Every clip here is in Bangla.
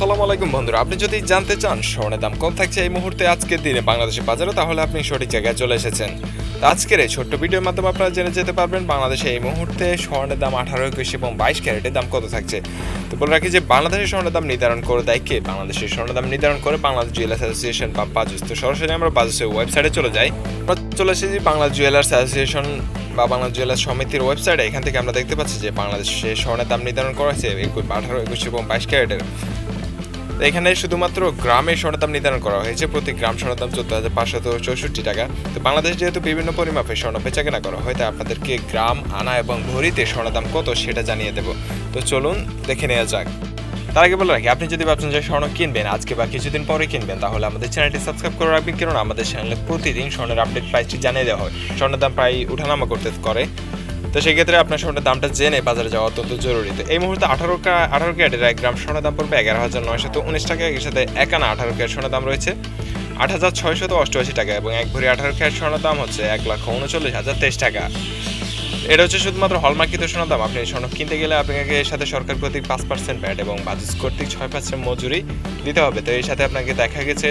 আসসালামু আলাইকুম বন্ধুরা, আপনি যদি জানতে চান স্বর্ণের দাম কম থাকছে এই মুহূর্তে আজকের দিনে বাংলাদেশের বাজারে, তাহলে আপনি সঠিক জায়গায় চলে এসেছেন। আজকের এই ছোট্ট ভিডিওর মাধ্যমে আপনারা জেনে যেতে পারবেন, বাংলাদেশে এই মুহূর্তে স্বর্ণের দাম আঠারো, একুশ এবং বাইশ ক্যারেটের দাম কত থাকছে। তো বলে রাখি যে বাংলাদেশের স্বর্ণের দাম নির্ধারণ করে দেয় কে? বাংলাদেশের স্বর্ণের দাম নির্ধারণ করে বাংলাদেশ জুয়েলার্স অ্যাসোসিয়েশন বা বাজুস। তো সরাসরি আমরা বাজুসের ওয়েবসাইটে চলে যাই। চলে এসেছি বাংলা জুয়েলার্স অ্যাসোসিয়েশন বা বাংলা জুয়েলার্স সমিতির ওয়েবসাইটে। এখান থেকে আমরা দেখতে পাচ্ছি যে, বাংলাদেশে স্বর্ণের দাম নির্ধারণ করা হয়েছে আঠারো, একুশ এবং বাইশ ক্যারেটের। তো এখানে শুধুমাত্র গ্রামের স্বর্ণের দাম নির্ধারণ করা হয়েছে। প্রতি গ্রাম স্বর্ণের দাম চোদ্দ হাজার পাঁচশত চৌষট্টি টাকা। তো বাংলাদেশ যেহেতু বিভিন্ন পরিমাপে স্বর্ণ বেচা কেনা করা হয়, তাই আপনাদেরকে গ্রাম, আনা এবং ভরিতে স্বর্ণের দাম কত সেটা জানিয়ে দেবো। তো চলুন দেখে নেওয়া যাক। তার আগে বলে রাখি, আপনি যদি ভাবছেন যে স্বর্ণ কিনবেন, আজকে বা কিছুদিন পরে কিনবেন, তাহলে আমাদের চ্যানেলটি সাবস্ক্রাইব করে রাখবেন। কেননা আমাদের চ্যানেলে প্রতিদিন স্বর্ণের আপডেট প্রাইসটি জানিয়ে দেওয়া হয়। স্বর্ণের দাম প্রায় উঠানামা করতে করে। তো সেক্ষেত্রে আপনার স্বর্ণের দামটা জেনে বাজারে যাওয়া অত্যন্ত জরুরি। তো এই মুহূর্তে আঠারো আঠারো ক্যারেটের এক গ্রাম স্বর্ণের দাম পড়বে এগারো হাজার নয়শত উনিশ টাকা। এর সাথে একানা আঠারো ক্যারেট স্বর্ণের দাম রয়েছে আট হাজার ছয়শত অষ্টআশি টাকা এবং এক ভরি আঠারো ক্যারেট স্বর্ণের দাম হচ্ছে এক লক্ষ উনচল্লিশ হাজার তেইশ টাকা। এটা হচ্ছে শুধুমাত্র হলমার্কিত সোনার দাম। আপনি স্বর্ণ কিনতে গেলে আপনাকে এর সাথে সরকার কর্তৃক পাঁচ পার্সেন্ট ব্যাট এবং বাজাজ কর্তৃক ছয় পার্সেন্ট মজুরি দিতে হবে। তো এর সাথে আপনাকে দেখা গেছে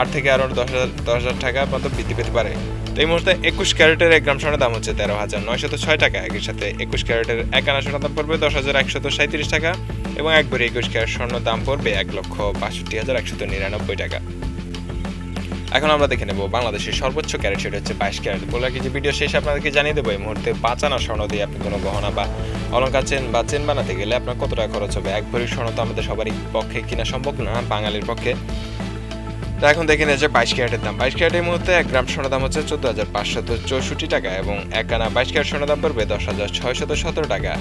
আট থেকে আরও দশ হাজার দশ হাজার টাকা মতো বৃদ্ধি পেতে পারে। এই মুহূর্তে একুশ ক্যারেটের এক গ্রাম সোনার দাম হচ্ছে তেরো হাজার নয়শত ছয় টাকা। একই সাথে একুশ ক্যারেটের এক আনা সোনার দাম পড়বে দশ হাজার একশত সাঁত্রিশ টাকা এবং একবারে একুশ ক্যারেট স্বর্ণ দাম পড়বে এক লক্ষ বাষট্টি হাজার একশত নিরানব্বই টাকা। এখন আমরা দেখে নেব বাংলাদেশের সর্বোচ্চ ক্যারেট, সেটা হচ্ছে বাইশ ক্যারেট। বলে রাখি যে ভিডিও শেষে আপনাদেরকে জানিয়ে দেবো, এই মুহূর্তে আনা স্বর্ণ দিয়ে আপনি কোনো গহনা বা অলঙ্কার চেন বা চেন বানাতে গেলে আপনার কত টাকা খরচ হবে? এক ভরি স্বর্ণ তো আমাদের সবারই পক্ষে কিনা সম্ভব না, বাঙালির পক্ষে। তো এখন দেখে নিয়ে যে বাইশ ক্যারেটের দাম। বাইশ ক্যারেটের মুহূর্তে এক গ্রাম সোনার দাম হচ্ছে চোদ্দ হাজার পাঁচশত চৌষট্টি টাকা এবং এক আনা বাইশ ক্যারেট সোনার দাম পড়বে দশ হাজার ছয়শত সতেরো টাকা।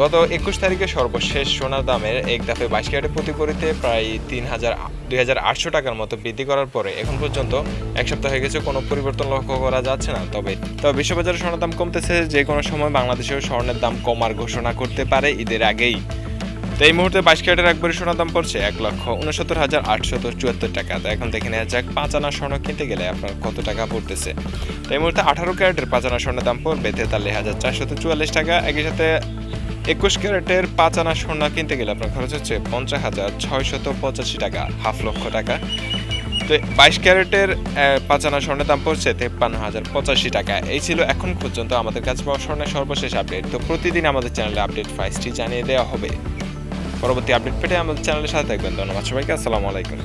গত একুশ তারিখে সর্বশেষ সোনার দামের এক দাফে বাইশ ক্যারেটের প্রতি ভরিতে প্রায় তিন হাজার দুই হাজার আটশো টাকার মতো বৃদ্ধি করার পরে এখন পর্যন্ত এক সপ্তাহ হয়ে গেছে, কোনো পরিবর্তন লক্ষ্য করা যাচ্ছে না। তবে তবে বিশ্ববাজারে স্বর্ণের দাম কমতেছে, যে কোনো সময় বাংলাদেশেও স্বর্ণের দাম কমার ঘোষণা করতে পারে ঈদের আগেই। তো এই মুহূর্তে বাইশ ক্যারেটের একবারে সোনার দাম পড়ছে এক লক্ষ উনসত্তর হাজার আটশত চুয়াত্তর টাকা। তো এখন দেখে নেওয়া যাক, পাঁচ আনা স্বর্ণ কিনতে গেলে আপনার কত টাকা পড়তেছে। তো এই মুহূর্তে আঠারো ক্যারেটের পাঁচ আনা স্বর্ণের দাম পড়বে তেতাল্লিশ হাজার চারশত চুয়াল্লিশ টাকা। একই সাথে একুশ ক্যারেটের পাঁচ আনা স্বর্ণ কিনতে গেলে আপনার খরচ হচ্ছে পঞ্চাশ হাজার ছয়শত পঁচাশি টাকা, হাফ লক্ষ টাকা। তো বাইশ ক্যারেটের পাঁচ আনা স্বর্ণের দাম পড়ছে তেপ্পান্ন হাজার পঁচাশি টাকা। এই ছিল এখন পর্যন্ত আমাদের কাছে পাওয়া স্বর্ণের সর্বশেষ আপডেট। তো প্রতিদিন আমাদের চ্যানেলে আপডেট প্রাইসটি জানিয়ে দেওয়া হবে। পরবর্তী আপডেট পেতে আমাদের চ্যানেলের সাথে থাকবেন। ধন্যবাদ সবাইকে আসসালামু আলাইকুম।